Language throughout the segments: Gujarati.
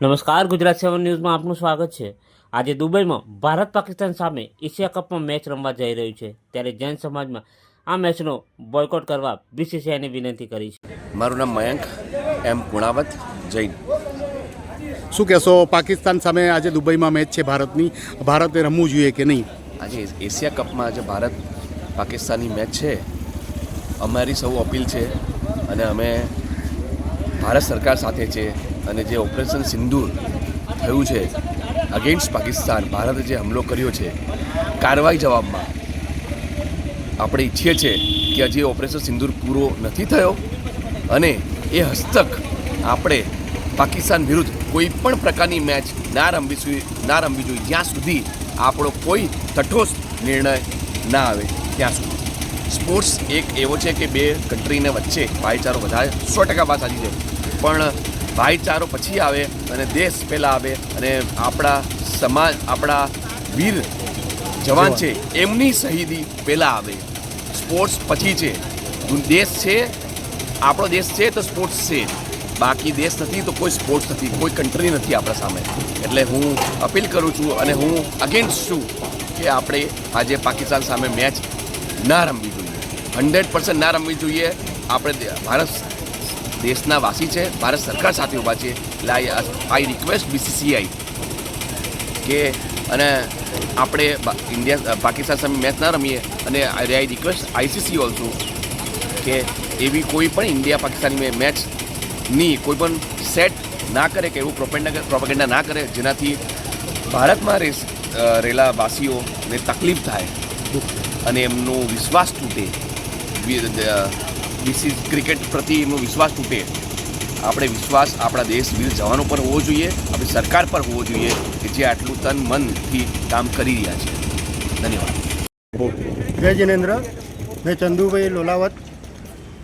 નમસ્કાર ગુજરાત સેવન ન્યૂઝમાં આપનું સ્વાગત છે. આજે દુબઈમાં ભારત પાકિસ્તાન સામે એશિયા કપમાં મેચ રમવા જઈ રહ્યું છે. ત્યારે જૈન સમાજમાં આ મેચનો બોયકોટ કરવા બીસીસીઆઈને વિનંતી કરી છે. મારું નામ મયંક એમ પુણાવત જૈન. શું કહેશો પાકિસ્તાન સામે આજે દુબઈમાં મેચ છે ભારતની. ભારતે રમવું જોઈએ કે નહીં? આજે એશિયા કપમાં આજે ભારત પાકિસ્તાનની મેચ છે. અમારી સૌ અપીલ છે અને અમે ભારત સરકાર સાથે છે અને જે ઓપરેશન સિંદૂર થયું છે અગેન્સ્ટ પાકિસ્તાન, ભારતે જે હુમલો કર્યો છે કારવાઈ જવાબમાં આપણે ઈચ્છીએ છીએ કે હજી ઓપરેશન સિંદૂર પૂરો નથી થયો અને એ હસ્તક આપણે પાકિસ્તાન વિરુદ્ધ કોઈ પણ પ્રકારની મેચ ના રમવી ના રમવી જોઈએ. જ્યાં સુધી આપણો કોઈ તટોસ્થ નિર્ણય ના આવે, ત્યાં સુધી. સ્પોર્ટ્સ એક એવો છે કે બે કન્ટ્રીને વચ્ચે ભાઈચારો વધારે સો ટકા વાત સાચી છે પણ ભાઈચારો પછી આવે અને દેશ પહેલાં આવે અને આપણા સમાજ, આપણા વીર જવાન છે, એમની શહીદી પહેલાં આવે. સ્પોર્ટ્સ પછી છે. દેશ છે, આપણો દેશ છે તો સ્પોર્ટ્સ છે. બાકી દેશ નથી તો કોઈ સ્પોર્ટ્સ નથી, કોઈ કન્ટ્રી નથી આપણા સામે. એટલે હું અપીલ કરું છું અને હું અગેન્સ્ટ છું કે આપણે આજે પાકિસ્તાન સામે મેચ ના રમવી હંડ્રેડ પર્સન્ટ ના રમવી જોઈએ. આપણે ભારત દેશના વાસી છે. ભારત સરકાર સાથે ઊભા છે. એટલે આઈ રિક્વેસ્ટ બીસીસીઆઈ કે અને આપણે ઇન્ડિયા પાકિસ્તાન સામે મેચ ના રમીએ. અને આઈ રિક્વેસ્ટ આઈસીસી ઓલ્સો કે એવી કોઈ પણ ઇન્ડિયા પાકિસ્તાનની મેચની કોઈ પણ સેટ ના કરે કે એવું પ્રોપેન્ડા પ્રોપેગેન્ડા ના કરે, જેનાથી ભારતમાં રહે રહેલા વાસીઓને તકલીફ થાય અને એમનો વિશ્વાસ તૂટે. બીસી ક્રિકેટ પ્રતિ એમનો વિશ્વાસ તૂટે આપણે વિશ્વાસ આપણા દેશ વીર જવાનો પર હોવો જોઈએ આપણી સરકાર પર હોવો જોઈએ કે જે આટલું તન મનથી કામ કરી રહ્યા છે ધન્યવાદ जय जिनेन्द्र मैं चंदू भाई लोलावत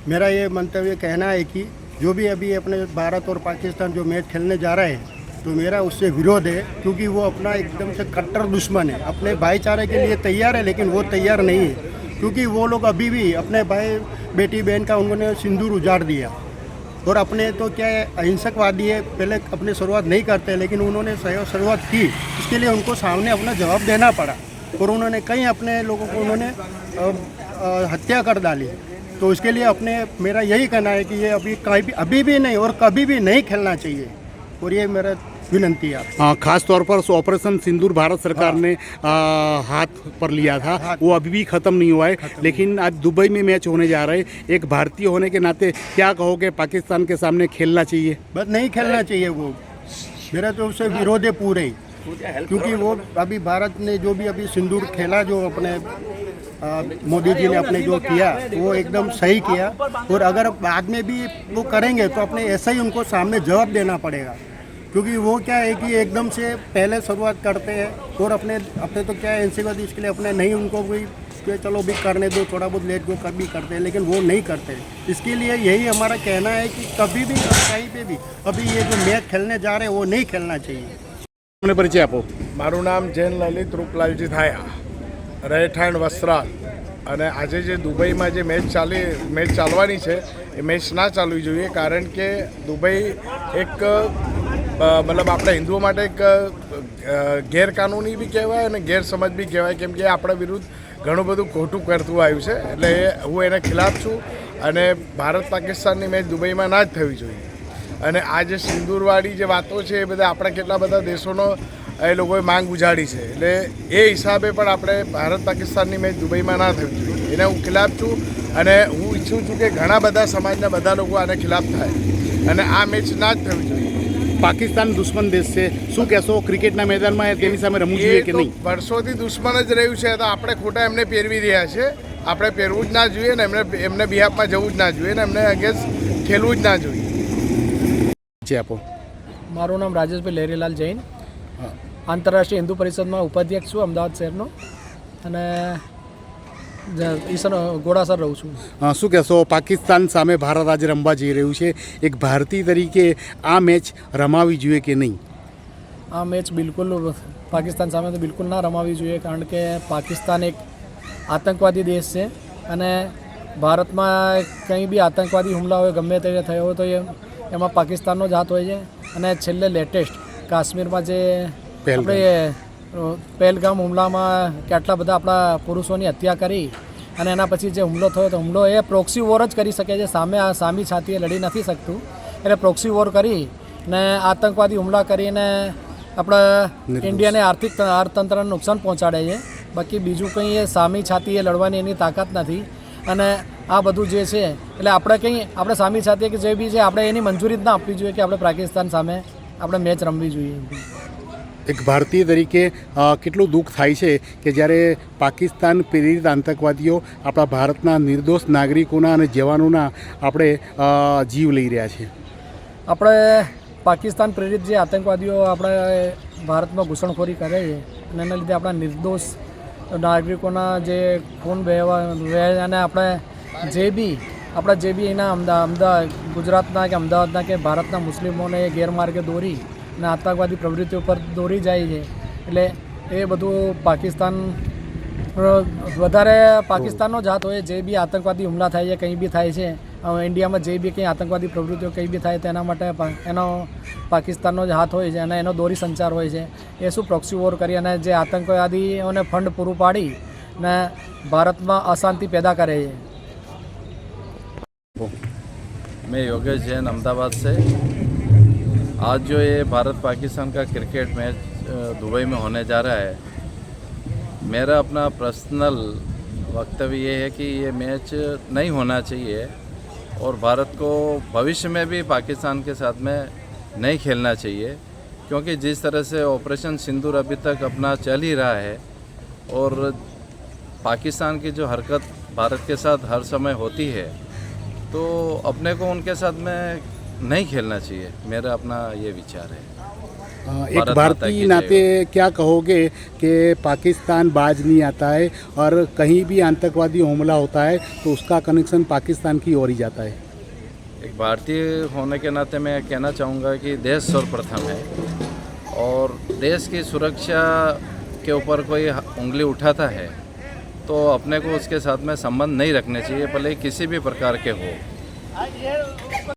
मेरा ये मंतव्य कहना है कि जो भी अभी अपने भारत और पाकिस्तान जो मैच खेलने जा रहे हैं तो मेरा उससे विरोध है क्योंकि वो अपना एकदम से कट्टर दुश्मन है अपने भाईचारे के लिए तैयार है लेकिन वो तैयार नहीं है क्योंकि वो लोग अभी भी अपने भाई, बेटी, बहन का उन्होंने सिंदूर उजाड़ दिया। और अपने तो क्या है, अहिंसकवादी है, पहले अपने शुरुआत नहीं करते, लेकिन उन्होंने शुरुआत की। इसके लिए उनको सामने अपना जवाब देना पड़ा। और उन्होंने कई अपने लोगों को उन्होंने हत्या कर डाली। तो इसके लिए अपने, मेरा यही कहना है कि ये अभी कहीं भी अभी भी नहीं और कभी भी नहीं खेलना चाहिए। और ये मेरा विनंती है आपसे। खास तौर पर ऑपरेशन सिंदूर भारत सरकार ने अ, हाथ पर लिया था। हाथ- वो अभी भी खत्म नहीं हुआ है लेकिन आज दुबई में मैच होने जा रहे है। एक भारतीय होने के नाते क्या कहोगे पाकिस्तान के सामने खेलना चाहिए? बस नहीं खेलना चाहिए वो। मेरा तो उससे विरोध है पूरे। ही क्योंकि वो अभी भारत ने जो भी अभी सिंदूर खेला जो अपने मोदी जी ने अपने जो किया वो एकदम सही किया। और अगर बाद में भी वो करेंगे तो अपने ऐसा ही उनको सामने जवाब देना पड़ेगा। क्योंकि वो क्या है कि एकदम से पहले शुरुआत करते हैं और अपने अपने तो क्या है एनसीवादी इसके लिए अपने नहीं उनको कोई कि चलो भी करने दो थोड़ा बहुत लेट गो कर भी करते हैं लेकिन वो नहीं करते इसके लिए यही हमारा कहना है कि कभी भी और कहीं पे भी अभी ये जो मैच खेलने जा रहे हैं वो नहीं खेलना चाहिए મને પરિચય આપો મારું નામ જૈન લલિત રૂપલાલજી થાયા રહેઠાણ વસ્ત્રાલ અને આજે જે દુબઈમાં જે મેચ ચાલી મેચ ચાલવાની છે એ મેચ ના ચાલવી જોઈએ કારણ કે દુબઈ એક અ, મતલબ આપણે હિન્દુઓ માટે એક ગેરકાનૂની બી કહેવાય અને ગેરસમજ બી કહેવાય, કેમ કે આપણા વિરુદ્ધ ઘણું બધું ખોટું કરતું આવ્યું છે. એટલે હું એના ખિલાફ છું અને ભારત પાકિસ્તાનની મેચ દુબઈમાં ના જ થવી જોઈએ. અને આ જે સિંદૂરવાળી જે વાતો છે, એ બધા આપણા કેટલા બધા દેશોનો એ લોકોએ માંગ ઉજાડી છે. એટલે એ હિસાબે પણ આપણે ભારત પાકિસ્તાનની મેચ દુબઈમાં ના થવી જોઈએ. એને હું ખિલાફ છું અને હું ઈચ્છું છું કે ઘણા બધા સમાજના બધા લોકો આને ખિલાફ થાય. અને આ મેચ ના જ થવી જોઈએ. પાકિસ્તાન દુશ્મન દેશ છે. શું કહેશો? ક્રિકેટના મેદાનમાં તેની સામે રમવું જોઈએ કે નહીં? વર્ષોથી દુશ્મન જ રહ્યું છે. તો આપણે ખોટા એમને પહેરવી રહ્યા છે. આપણે પહેરવું જ ના જોઈએ ને એમને એમને બિહાફમાં જવું જ ના જોઈએ ને એમને અગેન્સ્ટ ખેલવું જ ના જોઈએ. જે આપો. મારું નામ રાજેશભાઈ લહેરીલાલ જૈન. આંતરરાષ્ટ્રીય હિન્દુ પરિષદમાં ઉપાધ્યક્ષ છું અમદાવાદ શહેરનો. અને ઈસર ગોડાસર રહું છું. શું કહેશો? પાકિસ્તાન સામે ભારત આજે રમવા જઈ રહ્યું છે. એક ભારતીય તરીકે આ મેચ રમાવી જોઈએ કે નહીં? આ મેચ બિલકુલ પાકિસ્તાન સામે તો બિલકુલ ના રમાવી જોઈએ કારણ કે પાકિસ્તાન એક આતંકવાદી દેશ છે અને ભારતમાં કંઈ બી આતંકવાદી હુમલા હોય ગમે તે થયો હોય તો એ એમાં પાકિસ્તાનનો જ હાથ હોય છે. અને છેલ્લે લેટેસ્ટ કાશ્મીરમાં જે. આપણે પહેલગામ હુમલામાં કેટલા બધા આપણા પુરુષોની હત્યા કરી અને એના પછી જે હુમલો થયો તો હુમલો એ પ્રોક્સી વોર જ કરી શકે છે. સામે આ સામી છાતીએ લડી નથી શકતું. એટલે પ્રોક્સી વોર કરી ને આતંકવાદી હુમલા કરીને આપણા ઇન્ડિયાને આર્થિક અર્થતંત્રને નુકસાન પહોંચાડે છે. બાકી બીજું કંઈ એ સામી છાતીએ લડવાની એની તાકાત નથી. અને આ બધું જે છે એટલે આપણે કંઈ આપણે સામી છાતીએ કે જે બી છે આપણે એની મંજૂરી જ ના આપવી જોઈએ કે આપણે પાકિસ્તાન સામે આપણે મેચ રમવી જોઈએ. એક ભારતીય તરીકે કેટલું દુઃખ થાય છે કે જ્યારે પાકિસ્તાન પ્રેરિત આતંકવાદીઓ આપણા ભારતના નિર્દોષ નાગરિકોના અને જવાનોના આપણે જીવ લઈ રહ્યા છે. આપણે પાકિસ્તાન પ્રેરિત જે આતંકવાદીઓ આપણે ભારતમાં ઘૂસણખોરી કરે છે અને એના લીધે આપણા નિર્દોષ નાગરિકોના જે ખૂન વહેવા વહે અને આપણે જે બી, આપણા જે બી એના અમદા અમદાવાદ ગુજરાતના કે અમદાવાદના કે ભારતના મુસ્લિમોને ગેરમાર્ગે દોરી ને આતંકવાદી પ્રવૃત્તિઓ પર દોરી જાય છે. એટલે એ બધું પાકિસ્તાન વધારે પાકિસ્તાનનો જ હાથ હોય, જે બી આતંકવાદી હુમલા થાય છે, કંઈ બી થાય છે ઇન્ડિયામાં જે બી કંઈ આતંકવાદી પ્રવૃત્તિઓ કંઈ બી થાય તેના માટે એનો પાકિસ્તાનનો જ હાથ હોય છે અને એનો દોરી સંચાર હોય છે. એ શું પ્રોક્સી વોર કરી અને જે આતંકવાદીઓને ફંડ પૂરું પાડી ને ભારતમાં અશાંતિ પેદા કરે છે. મેં યોગેશ જૈન અમદાવાદ છે. आज जो ये भारत पाकिस्तान का क्रिकेट मैच दुबई में होने जा रहा है, मेरा अपना पर्सनल वक्तव्य ये है कि ये मैच नहीं होना चाहिए और भारत को भविष्य में भी पाकिस्तान के साथ में नहीं खेलना चाहिए, क्योंकि जिस तरह से ऑपरेशन सिंदूर अभी तक अपना चल ही रहा है और पाकिस्तान की जो हरकत भारत के साथ हर समय होती है तो अपने को उनके साथ में नहीं खेलना चाहिए। मेरा अपना ये विचार है। एक भारतीय नाते क्या कहोगे कि पाकिस्तान बाज नहीं आता है और कहीं भी आतंकवादी हमला होता है तो उसका कनेक्शन पाकिस्तान की ओर ही जाता है? एक भारतीय होने के नाते मैं कहना चाहूँगा कि देश सर्वप्रथम है और देश की सुरक्षा के ऊपर कोई उंगली उठाता है तो अपने को उसके साथ में संबंध नहीं रखने चाहिए भले किसी भी प्रकार के हो।